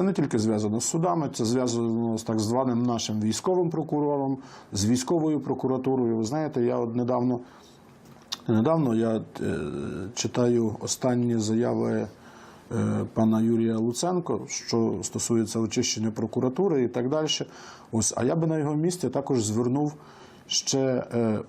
Це не тільки зв'язано з судами, це зв'язано з так званим нашим військовим прокурором, з військовою прокуратурою. Ви знаєте, я от недавно, недавно я е, читаю останні заяви е, пана Юрія Луценко, що стосується очищення прокуратури і так далі. Ось, а я би на його місці також звернув ще е,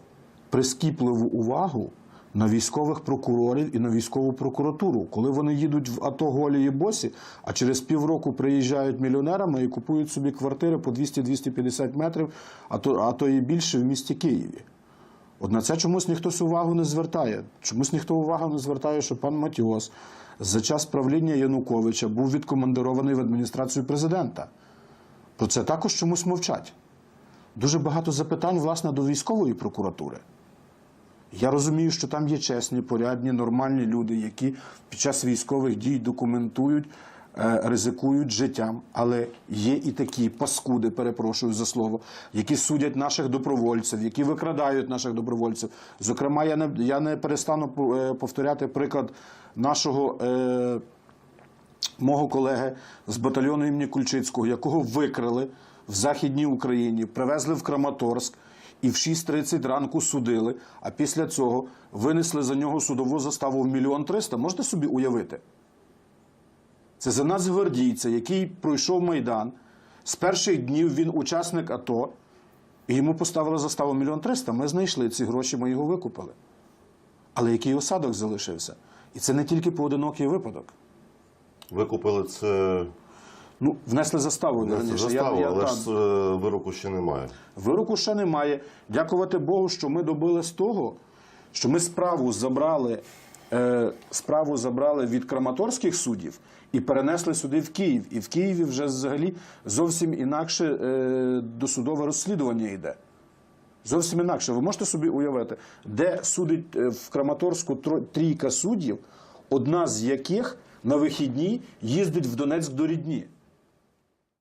прискіпливу увагу на військових прокурорів і на військову прокуратуру, коли вони їдуть в АТО голі і босі, а через півроку приїжджають мільйонерами і купують собі квартири по 200-250 метрів, а то, а то і більше в місті Києві. От на це чомусь ніхто увагу не звертає. Чомусь ніхто увагу не звертає, що пан Матіос за час правління Януковича був відкомандирований в адміністрацію президента. Про це також чомусь мовчать. Дуже багато запитань, власне, до військової прокуратури. Я розумію, що там є чесні, порядні, нормальні люди, які під час військових дій документують, е, ризикують життям. Але є і такі паскуди, перепрошую за слово, які судять наших добровольців, які викрадають наших добровольців. Зокрема, я не, я не перестану е, повторяти приклад нашого. Е, мого колеги з батальйону імені Кульчицького, якого викрали в Західній Україні, привезли в Краматорськ і в 6.30 ранку судили, а після цього винесли за нього судову заставу в мільйон триста. Можете собі уявити? Це за нацгвардійця, який пройшов Майдан. З перших днів він учасник АТО, і йому поставили заставу мільйон триста. Ми знайшли ці гроші, ми його викупили. Але який осадок залишився? І це не тільки поодинокий випадок. Ви купили це Ну, внесли заставу. не раніше. заставу, Я- я- але так. ж е, вироку ще немає. Вироку ще немає. Дякувати Богу, що ми добились того, що ми справу забрали, е, справу забрали від краматорських суддів і перенесли сюди в Київ. І в Києві вже взагалі зовсім інакше е, досудове розслідування йде. Зовсім інакше. Ви можете собі уявити, де судить в Краматорську трійка суддів, одна з яких на вихідні їздить в Донецьк до рідні.